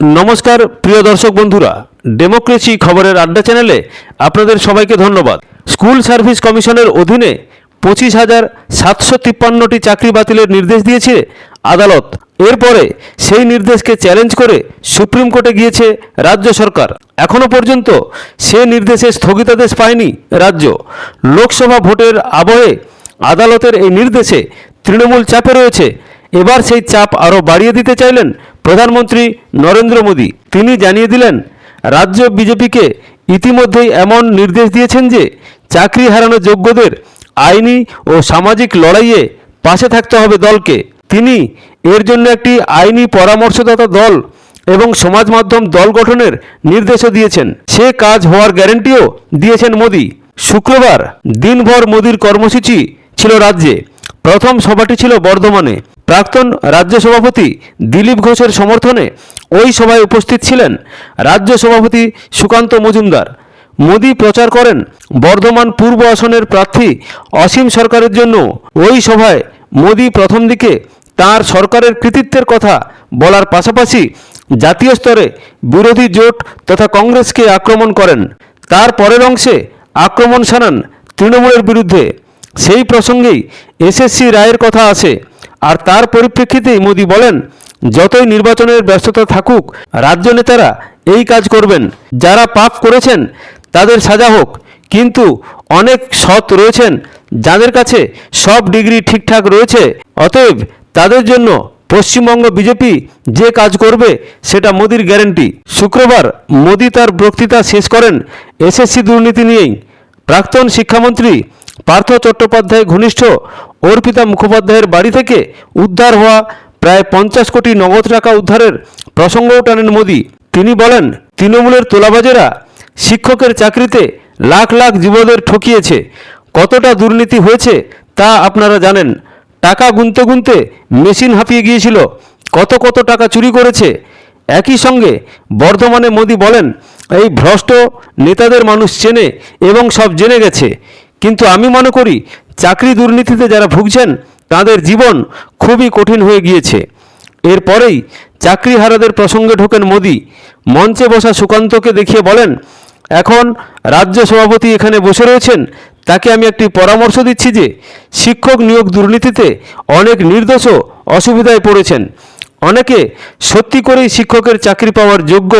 নমস্কার, প্রিয় দর্শক বন্ধুরা। ডেমোক্রেসি খবরের আড্ডা চ্যানেলে আপনাদের সবাইকে ধন্যবাদ। স্কুল সার্ভিস কমিশনের অধীনে পঁচিশ হাজার সাতশো তিপ্পান্নটি চাকরি বাতিলের নির্দেশ দিয়েছে আদালত। এরপরে সেই নির্দেশকে চ্যালেঞ্জ করে সুপ্রিম কোর্টে গিয়েছে রাজ্য সরকার। এখনও পর্যন্ত সে নির্দেশে স্থগিতাদেশ পায়নি রাজ্য। লোকসভা ভোটের আবহে আদালতের এই নির্দেশে তৃণমূল চাপে রয়েছে। এবার সেই চাপ আরও বাড়িয়ে দিতে চাইলেন প্রধানমন্ত্রী নরেন্দ্র মোদী, তিনি জানিয়ে দিলেন, রাজ্য বিজেপিকে ইতিমধ্যেই এমন নির্দেশ দিয়েছেন যে, চাকরি হারানো যোগ্যদের আইনি ও সামাজিক লড়াইয়ে পাশে থাকতে হবে দলকে। তিনি এর জন্য একটি আইনি পরামর্শদাতা দল এবং সমাজ মাধ্যম দল গঠনের নির্দেশও দিয়েছেন। সে কাজ হওয়ার গ্যারেন্টিও দিয়েছেন মোদী। শুক্রবার দিনভর মোদীর কর্মসূচি ছিল রাজ্যে। প্রথম সভাটি ছিল বর্ধমানে। প্রাক্তন রাজ্য সভাপতি দিলীপ ঘোষের সমর্থনে ওই সভায় উপস্থিত ছিলেন রাজ্য সভাপতি সুকান্ত মজুমদার। মোদী প্রচার করেন বর্ধমান পূর্ব আসনের প্রার্থী অসীম সরকারের জন্য। ওই সভায় মোদী প্রথম দিকে তার সরকারের কৃতিত্বের কথা বলার পাশাপাশি জাতীয় স্তরে বিরোধী জোট তথা কংগ্রেসকে আক্রমণ করেন। তার পরের অংশে আক্রমণ শানান তৃণমূলের বিরুদ্ধে। সেই প্রসঙ্গেই এসএসসি রায়ের কথা আসে আর তার পরিপ্রেক্ষিতেই মোদী বলেন, যতই নির্বাচনের ব্যস্ততা থাকুক, রাজ্য নেতারা এই কাজ করবেন। যারা পাপ করেছেন, তাদের সাজা হোক। কিন্তু অনেক সৎ রয়েছেন, যাদের কাছে সব ডিগ্রি ঠিকঠাক রয়েছে। অতএব তাদের জন্য পশ্চিমবঙ্গ বিজেপি যে কাজ করবে, সেটা মোদির গ্যারেন্টি। শুক্রবার মোদি তার বক্তৃতা শেষ করেন এসএসসি দুর্নীতি নিয়েই। প্রাক্তন শিক্ষামন্ত্রী পার্থ চট্টোপাধ্যায় ঘনিষ্ঠ, অর্পিতা মুখোপাধ্যায়ের বাড়ি থেকে উদ্ধার হওয়া প্রায় পঞ্চাশ কোটি নগদ টাকা উদ্ধারের প্রসঙ্গও টানেন মোদি। তিনি বলেন, তৃণমূলের তোলাবাজেরা শিক্ষকের চাকরিতে লাখ লাখ যুবদের ঠকিয়েছে। কতটা দুর্নীতি হয়েছে তা আপনারা জানেন। টাকা গুনতে গুনতে মেশিন হাঁপিয়ে গিয়েছিল। কত কত টাকা চুরি করেছে। একই সঙ্গে বর্ধমানে মোদি বলেন, এই ভ্রষ্ট নেতাদের মানুষ চেনে এবং সব জেনে গেছে। কিন্তু আমি মনে করি চাকরি দুর্নীতিতে যারা ভুগছেন, তাদের জীবন খুবই কঠিন হয়ে গিয়েছে। এরপরেই চাকরিহারাদের প্রসঙ্গে ঢোকেন মোদি। মঞ্চে বসা সুকান্তকে দেখিয়ে বলেন, এখন রাজ্য সভাপতি এখানে বসে রয়েছেন, তাকে আমি একটি পরামর্শ দিচ্ছি যে শিক্ষক নিয়োগ দুর্নীতিতে অনেক নির্দোষও অসুবিধায় পড়েছেন। অনেকে সত্যি করেই শিক্ষকের চাকরি পাওয়ার যোগ্য,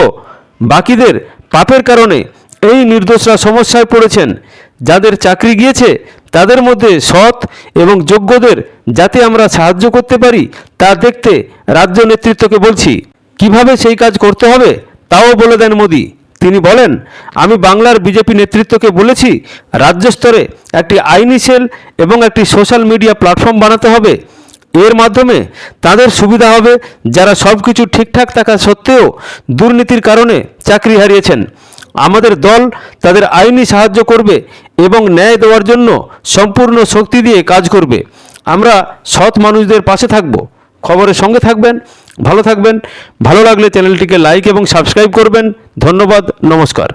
বাকিদের পাপের কারণে এই নির্দোষরা সমস্যায় পড়েছেন। যাদের চাকরি গিয়েছে, তাদের মধ্যে সৎ এবং যোগ্যদের যাতে আমরা সাহায্য করতে পারি, তা দেখতে রাজ্য নেতৃত্বকে বলছি। কীভাবে সেই কাজ করতে হবে, তাও বলে দেন মোদি। তিনি বলেন, আমি বাংলার বিজেপি নেতৃত্বকে বলেছি, রাজ্য স্তরে একটি আইনি সেল এবং একটি সোশ্যাল মিডিয়া প্ল্যাটফর্ম বানাতে হবে। এর মাধ্যমে তাদের সুবিধা হবে যারা সব কিছু ঠিকঠাক থাকা সত্ত্বেও দুর্নীতির কারণে চাকরি হারিয়েছেন। আমাদের দল তাদের আইনি সাহায্য করবে এবং ন্যায় দেওয়ার জন্য সম্পূর্ণ শক্তি দিয়ে কাজ করবে। আমরা সৎ মানুষদের পাশে থাকব। খবরের সঙ্গে থাকবেন, ভালো থাকবেন। ভালো লাগলে চ্যানেলটিকে লাইক এবং সাবস্ক্রাইব করবেন। ধন্যবাদ, নমস্কার।